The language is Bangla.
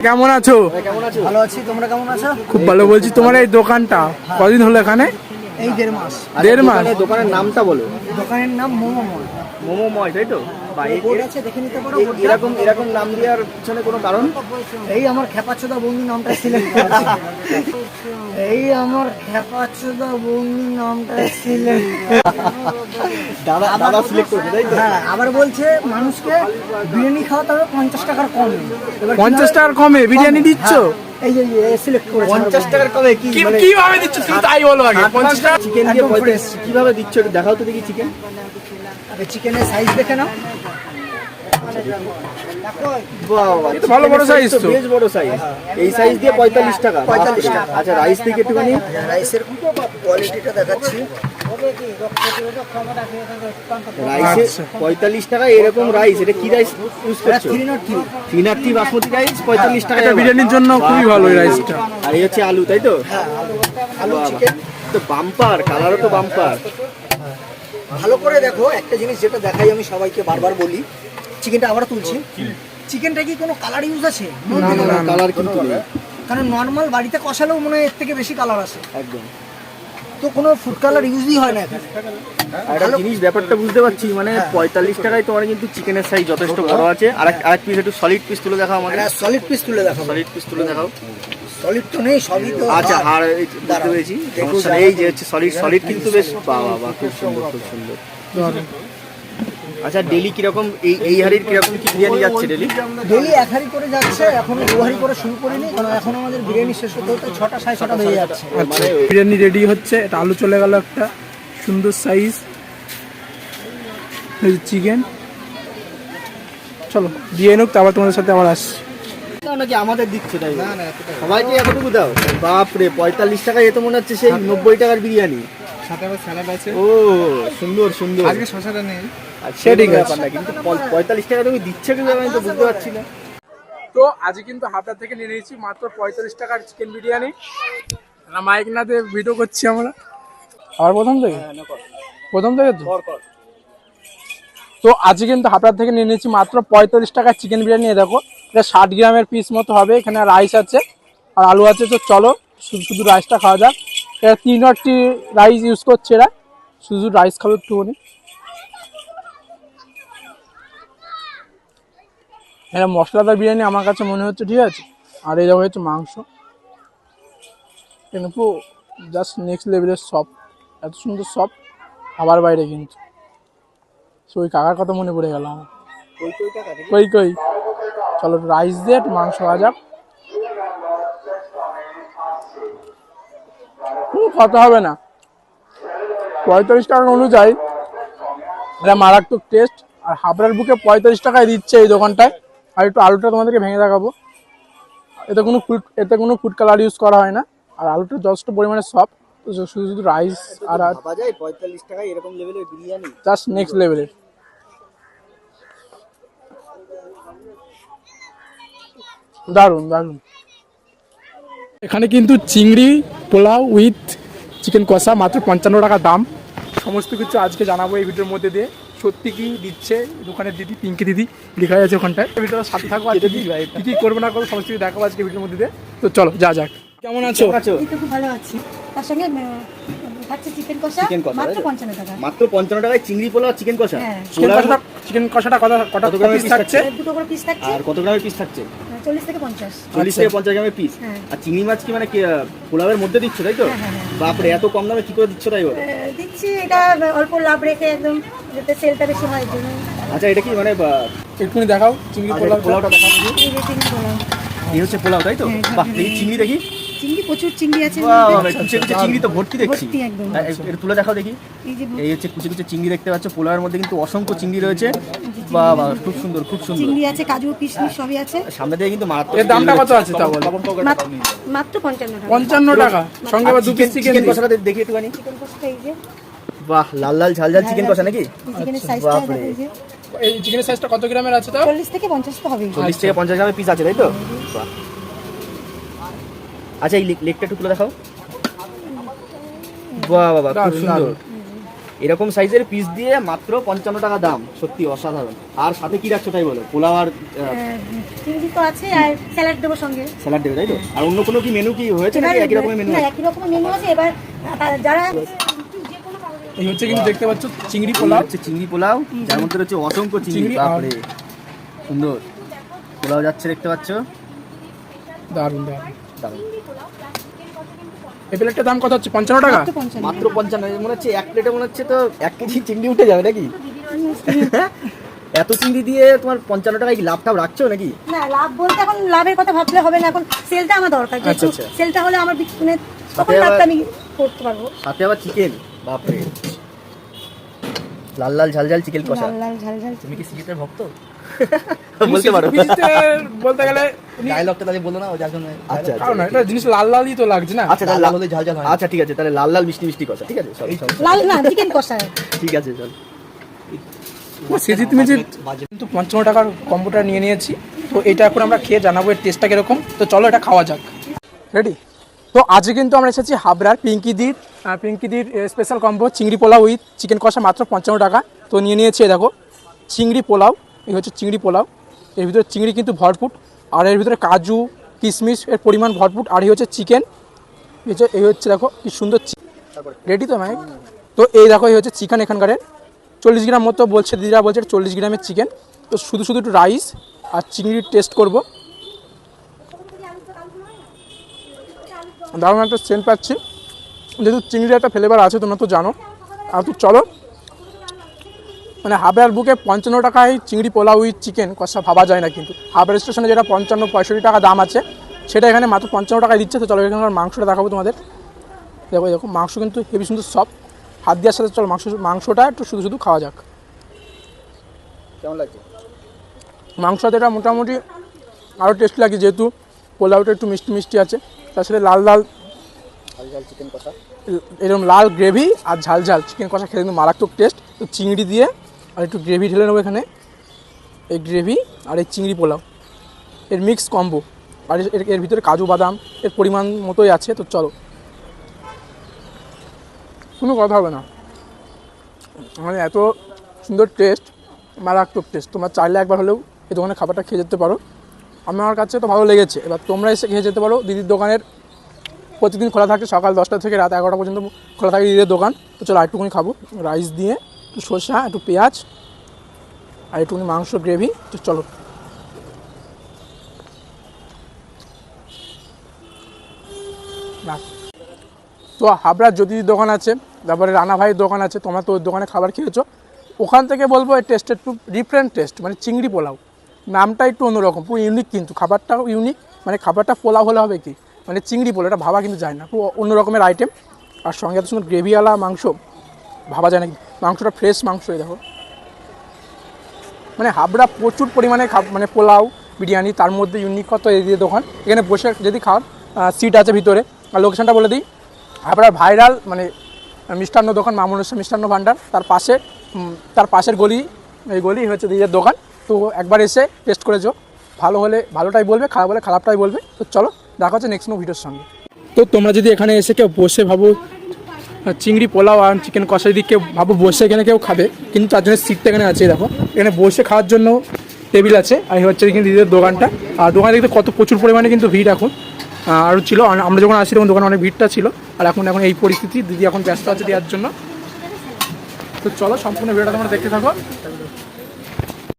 কেমন আছো? কেমন আছো? ভালো আছি তোমরা কেমন আছো? খুব ভালো বলছি তোমার এই দোকানটা কদিন হলো এখানে? এই দেড় মাস। দেড় মাস? দোকানের- দোকানের নামটা বলো। দোকানের নাম মোমো মল। মোমো মল তাই তো? বা। এরকম এরকম নাম দেওয়ার পিছনে কোনো কারণ? এই আমার নামটা সিলেক্ট এই আমার খেপাচোদা বন্ধু নামটা সিলেক্ট দাদা দাদা সিলেক্ট করছে তাই তো? হ্যাঁ আবার বলছে মানুষকে বিরিয়ানি খাওয়াতে হবে পঞ্চাশ টাকার কমে। পঞ্চাশ টাকার কমে? বিরিয়ানি দিচ্ছ? হ্যাঁ, এই যে সিলেক্ট করেছে পঞ্চাশ টাকার কমে কি কি- মানে কীভাবে দিচ্ছ? তুমি তাই বলো আগে। টাকা চিকেন দিয়ে fresh। কীভাবে দিচ্ছ দেখাও তো দেখি চিকেন আগে চিকেনের সাইজ দেখে নাও। বাহ এ তো ভালো বড় size তো। বেশ বড় সাইজ এই সাইজ দিয়ে পঁয়তাল্লিশ টাকা। 45 টাকা। আচ্ছা রাইস থেকে একটুখানি। রাইসের কোয়ালিটিটা দেখাচ্ছি। রাইসে আচ্ছা। পঁয়তাল্লিশ টাকা এরকম রাইস এটা কি রাইস ইউজ করছ? Three naught three three naught three basmati rice পঁয়তাল্লিশ টাকা বিরিয়ানির জন্য খুবই ভালো এই রাইসটা আর এই হচ্ছে আলু তাই তো? আলু। চিকেন তো বাম্পার কালারও তো বাম্পার ভালো করে দেখো একটা জিনিস যেটা দেখাই আমি সবাইকে বারবার বলি। চিকেনটা আবার তুলছি। চিকেনটা কি কোনো কালার ইউজ আছে? কালার কিন্তু নেই। কারণ নর্মাল বাড়িতে কষালেও মনে হয় এর থেকে বেশি কালার আসে। একদম। তো কোনো ফুড কালার ইউজই হয় না এখানে। একটা জিনিস ব্যাপারটা বুঝতে পারছি মানে পঁয়তাল্লিশ টাকায় তোমার কিন্তু চিকেনের সাইজ যথেষ্ট বড় আছে। আর এক পিস একটু সলিড পিস তুলে দেখাও আমাদের সলিড পিস তুলে দেখো সলিড পিস তুলে দেখাও। সলিড তো নেই সবই তো আচ্ছা হাড়। আর এই বুঝতে পেরেছি। সমস্যা নেই, যে হচ্ছে সলিড সলিড কিন্তু বেশ বাহ বাহ খুব সুন্দর খুব সুন্দর। আচ্ছা ডেলি কীরকম এই এই হাড়ির কীরকম কি বিরিয়ানি যাচ্ছে ডেলি ডেলি এক হাড়ি করে যাচ্ছে এখনও দু হাড়ি করে শুরু করিনি কারণ এখন আমাদের বিরিয়ানি শেষ হতে হতে ছটা সাড়ে ছটা বেজে যাচ্ছে। আচ্ছা বিরিয়ানি রেডি হচ্ছে এটা আলু চলে গেল একটা সুন্দর সাইজ চিকেন চলো দিয়ে নোক তারপর তোমাদের সাথে আবার আসছি। দাও নাকি আমাদের দিচ্ছে তাই সবাইকে এতটুকু দাও। বাপরে পঁয়তাল্লিশ টাকা এ তো মনে হচ্ছে সেই নব্বই টাকার বিরিয়ানি। সাথে আবার স্যালাড আছে। ও সুন্দর সুন্দর। আজকে শশাটা নেই। সে ঠিক ব্যাপার না, কিন্তু পঁয়- পঁয়তাল্লিশ টাকা তুমি দিচ্ছে কিন্তু আমি তো বুঝতে পারছি না। তো আজকে কিন্তু হাবড়া থেকে নিয়ে নিয়েছি মাত্র পঁয়তাল্লিশ টাকার চিকেন বিরিয়ানি। না মাইক না দিয়ে ভিডিও করছি আমরা। আবার প্রথম থেকে? প্রথম থেকে তো? তো আজকে কিন্তু হাবড়া থেকে নিয়ে নিয়েছি মাত্র পঁয়তাল্লিশ টাকার চিকেন বিরিয়ানি দেখো। এটা ষাট গ্রামের পিস মতো হবে এখানে রাইস আছে আর আলু আছে তো চলো শুধু শুধু রাইসটা খাওয়া যাক। এটা তিন আটটি রাইস ইউজ করছে এরা। শুধু রাইস খাবে একটুখানি। এটা মশলাদার বিরিয়ানি আমার কাছে মনে হচ্ছে ঠিক আছে? আর এই দেখো হচ্ছে মাংস। কিন্তু জাস্ট নেক্সট লেভেলের সব এত সুন্দর সব খাবার বাইরে কিন্তু। So, ওই কাকার কথা মনে পড়ে গেল আমার। কই কই? চলো রাইস দিয়ে মাংস খাওয়া যাক হুম, কত হবে না। পঁয়তাল্লিশ টাকা অনুযায়ী। এটা মারাত্মক টেস্ট আর হাবড়ার বুকে পঁয়তাল্লিশ টাকায় দিচ্ছে এই দোকানটায়। আর একটু আলুটা তোমাদেরকে ভেঙে দেখাবো। এতে কোনো ফুড এতে কোনো ফুড কালার ইউজ করা হয় না। আর আলুটা যথেষ্ট পরিমাণে সফট শুধু শুধু রাইস আর পঁয়তাল্লিশ টাকা এরকম লেভেলের বিরিয়ানি? জাস্ট নেক্সট লেভেলের দারুণ দারুণ এখানে কিন্তু চিংড়ি পোলাও উইথ চিকেন কষা মাত্র পঞ্চান্ন টাকা দাম। সমস্ত কিছু আজকে জানাব এই ভিডিওর মধ্যে দিয়ে। সত্যি কি দিচ্ছে? দোকানের দিদি পিঙ্কি দিদি লেখা আছে ওখানটায়। ভিডিওর সাথে থাকো আজকে কি কি করব না করব সমস্ত কিছু দেখাবো আজকে ভিডিওর মধ্যে দিয়ে। তো চলো যা যাক। কেমন আছো? আছো? খুব ভালো আছি। তার সঙ্গে চিকেন কষা মাত্র টাকা। টাকায় চিংড়ি পোলাও চিকেন কষা? হ্যাঁ। চিকেন কষাটা কত কটা কত পিস থাকছে? দুটো করে পিস থাকছে। আর কত গ্রামের পিস থাকছে? চল্লিশ থেকে পঞ্চাশ চল্লিশ। থেকে পঞ্চাশ গ্রামের পিস হ্যাঁ। আর চিংড়ি মাছ কি মানে পোলাওয়ের মধ্যে দিচ্ছ তাই তো হ্যাঁ, হ্যাঁ। বাপরে এত কম দামে কি করে দিচ্ছ তাই বলো দিচ্ছি এটা অল্প লাভ রেখে একদম যাতে সেলটা বেশি হয় জন্য আচ্ছা এটা কি মানে একটুখানি দেখাও চিংড়ি আচ্ছা, পোলাও পোলাওটা দেখাও এই চিংড়ি পোলাও। এই হচ্ছে পোলাও তাই তো বাহ। দেখি চিংড়ি দেখি চিংড়ি প্রচুর চিংড়ি আছে কুচে কুচে চিংড়ি তো ভর্তি দেখছি ভর্তি একদম। এ- এটা তুলে দেখাও দেখি এই এই হচ্ছে কুচে কুচে চিংড়ি দেখতে পাচ্ছ পোলাওয়ের মধ্যে কিন্তু অসংখ্য চিংড়ি রয়েছে বা বা খুব সুন্দর খুব সুন্দর। চিংড়ি আছে কাজু কিশমিশ সবই আছে। সামনে দিয়ে কিন্তু মারাত্মক এর দামটা কত আছে তা বলো? মাত্র- মাত্র পঞ্চান্ন টাকা। পঞ্চান্ন টাকা। সঙ্গে আবার দু পিস চিকেন চিকেন দেখি একটুখানি। চিকেন কষাটা এই যে বাহ লাল লাল ঝাল ঝাল চিকেন কষা নাকি? চিকেনের সাইজটা। এই যে। এই চিকেনের সাইজটা কত গ্রামের আছে তাও? চল্লিশ থেকে পঞ্চাশ তো হবেই। চল্লিশ থেকে পঞ্চাশ গ্রামের পিস আছে তাই তো? বাহ। আচ্ছা এই লেগ- লেগটা একটু তুলে দেখাও। বাহ বাবা খুব সুন্দর। এরকম সাইজের পিস দিয়ে মাত্র পঞ্চান্ন টাকা দাম সত্যি অসাধারণ। আর সাথে কি রাখছো তাই বলো? পোলাও আর হ্যাঁ, চিংড়ি তো আছে আর স্যালাড দেবো সঙ্গে। স্যালাড দেবে তাই তো? আর অন্য কোনো কি মেনু কি হয়েছে নাকি? একই রকমের মেনু না একই রকমের মেনু আছে। এবার যারা এই হচ্ছে কিন্তু দেখতে পাচ্ছ চিংড়ি পোলাও। হচ্ছে চিংড়ি পোলাও যার মধ্যে রয়েছে অসংখ্য চিংড়ি বাপরে। সুন্দর। পোলাও যাচ্ছে দেখতে পাচ্ছ। দারুণ দারুণ দারুণ। এই প্লেটটার দাম কত হচ্ছে? পঞ্চান্ন টাকা? মাত্র পঞ্চান্ন। মনে হচ্ছে এক প্লেটে মনে হচ্ছে তো এক কেজি চিংড়ি উঠে যাবে নাকি? এত চিংড়ি দিয়ে তোমার পঞ্চান্ন টাকায় কি লাভ টাভ রাখছো নাকি? না লাভ বলতে এখন লাভের কথা ভাবলে হবে না। এখন সেলটা আমার দরকার। আচ্ছা, যেহেতু আচ্ছা। সেলটা হলে আমার মানে তখন লাভটা আমি করতে পারব। সাথে আবার চিকেন? বাপরে। লাল লাল ঝাল ঝাল চিকেন কষা। লাল লাল ঝাল ঝাল তুমি কি সিজিতের ভক্ত? বলতে পারো। বলতে গেলে ডায়লগটা তাহলে বলো না ও যার জন্য আচ্ছা কারণ এটা জিনিস লাল লালই তো লাগছে না। আচ্ছা লাল হলে ঝাল ঝাল হয় আচ্ছা ঠিক আছে তাহলে লাল লাল মিষ্টি মিষ্টি কষা ঠিক আছে? চল লাল না চিকেন কষা। ঠিক আছে চল। সিজিত মিজিত কিন্তু পঞ্চান্ন টাকার কম্বোটা নিয়ে নিয়েছি তো এটা এখন আমরা খেয়ে জানাব এর টেস্টটা কীরকম। তো চলো এটা খাওয়া যাক। রেডি তো আজকে কিন্তু আমরা এসেছি হাবড়ার পিঙ্কিদির পিঙ্কিদির স্পেশাল কম্বো চিংড়ি পোলাও উইথ চিকেন কষা মাত্র পঞ্চান্ন টাকা। তো নিয়ে নিয়েছি দেখো চিংড়ি পোলাও। এই হচ্ছে চিংড়ি পোলাও। এর ভিতরে চিংড়ি কিন্তু ভরপুর। আর এর ভিতরে কাজু, কিশমিশ এর পরিমাণ ভরপুর। আর এই হচ্ছে চিকেন। এই হচ্ছে এই হচ্ছে দেখো কি সুন্দর রেডি তো, মাইক? তো এই দেখো, এই হচ্ছে চিকেন এখানকারের। চল্লিশ গ্রাম মতো বলছে, দিদিরা বলছে চল্লিশ গ্রামের চিকেন। তো শুধু শুধু একটু রাইস আর চিংড়ির টেস্ট করব। দারুণ একটা সেন্ট পাচ্ছি। যেহেতু চিংড়ির একটা ফ্লেভার আছে, তোমরা তো জানো। আর তো চলো মানে হাবড়ার বুকে পঞ্চান্ন টাকায় চিংড়ি পোলাও উইথ চিকেন কষা ভাবা যায় না কিন্তু। হাবড়া স্টেশনে যেটা পঞ্চান্ন পঁয়ষট্টি টাকা দাম আছে সেটা এখানে মাত্র পঞ্চান্ন টাকায় দিচ্ছে তো চলো এখানকার মাংসটা দেখাবো তোমাদের। দেখো দেখো মাংস কিন্তু হেভি সুন্দর সব হাত দেওয়ার সাথে চলো মাংস মাংসটা একটু শুধু শুধু খাওয়া যাক। কেমন লাগছে? মাংসটা এটা মোটামুটি আরও টেস্ট লাগে যেহেতু পোলাওটা একটু মিষ্টি মিষ্টি আছে। তার সাথে লাল লাল চিকেন কষা। এরকম লাল গ্রেভি আর ঝাল ঝাল। চিকেন কষা খেলে কিন্তু মারাত্মক টেস্ট তো চিংড়ি দিয়ে আর একটু গ্রেভি ঢেলে নেব এখানে। এই গ্রেভি আর এই চিংড়ি পোলাও। এর মিক্স কম্বো আর এর এর ভিতরে কাজু বাদাম, এর পরিমাণ মতোই আছে, তো চলো। কোনো কথা হবে না। মানে এত সুন্দর টেস্ট মারাত্মক টেস্ট তোমরা চাইলে একবার হলেও এই দোকানের খাবারটা খেয়ে যেতে পারো। আমার কাছে তো ভালো লেগেছে। এবার তোমরা এসে খেয়ে যেতে পারো। দিদির দোকানের প্রতিদিন খোলা থাকে সকাল দশটা থেকে রাত এগারোটা পর্যন্ত খোলা থাকে দিদির দোকান। তো চলো একটুখানি খাব। রাইস দিয়ে একটু সর্ষা একটু পেঁয়াজ আর একটুখানি মাংস গ্রেভি তো চলো। তো হাবড়ার জ্যোতির দোকান আছে, তারপরে রানা ভাইয়ের দোকান আছে, তোমরা তো ওই দোকানে খাবার খেয়েছো। ওখান থেকে বলব এই টেস্ট একটু ডিফারেন্ট টেস্ট মানে চিংড়ি পোলাও। নামটা একটু অন্যরকম, পুরো ইউনিক কিন্তু, খাবারটাও ইউনিক মানে খাবারটা পোলাও হলে হবে কি? মানে চিংড়ি পোলাও, এটা ভাবা কিন্তু যায় না, পুরো অন্য রকমের আইটেম আর সঙ্গে এত সুন্দর গ্রেভিওয়ালা মাংস, ভাবা যায় না। মাংসটা ফ্রেশ মাংস এই দেখো। মানে হাবড়া প্রচুর পরিমাণে মানে পোলাও, বিরিয়ানি, তার মধ্যে ইউনিক কত এই দিয়ে দোকান। এখানে বসে যদি খাওয়ার সিট আছে ভিতরে। আর লোকেশনটা বলে দিই। হাবড়ার ভাইরাল মানে মিষ্টান্ন দোকান মামুনেশ্বর মিষ্টান্ন ভাণ্ডার তার পাশে তার পাশের গলি, এই গলি হচ্ছে দিদির দোকান। তো একবার এসে টেস্ট করেছ ভালো হলে ভালোটাই বলবে, খারাপ হলে খারাপটাই বলবে। তো চলো, দেখা হচ্ছে নেক্সট নো ভিডিওর সঙ্গে। তো তোমরা যদি এখানে এসে কেউ বসে ভাবো চিংড়ি, পোলাও আর চিকেন কষা যদি কেউ ভাবো বসে এখানে কেউ খাবে, কিন্তু তার জন্য সিটটা এখানে আছে, দেখো। এখানে বসে খাওয়ার জন্য টেবিল আছে, আর হচ্ছে কিন্তু দিদির দোকানটা। আর দোকানে দেখতে কত প্রচুর পরিমাণে কিন্তু ভিড় এখন। আর ছিল আমরা যখন আসি তখন দোকানে অনেক ভিড়টা ছিল, আর এখন এখন এই পরিস্থিতি, দিদি এখন ব্যস্ত আছে দেওয়ার জন্য। তো চলো, সম্পূর্ণ ভিড়টা তোমরা দেখতে থাকো।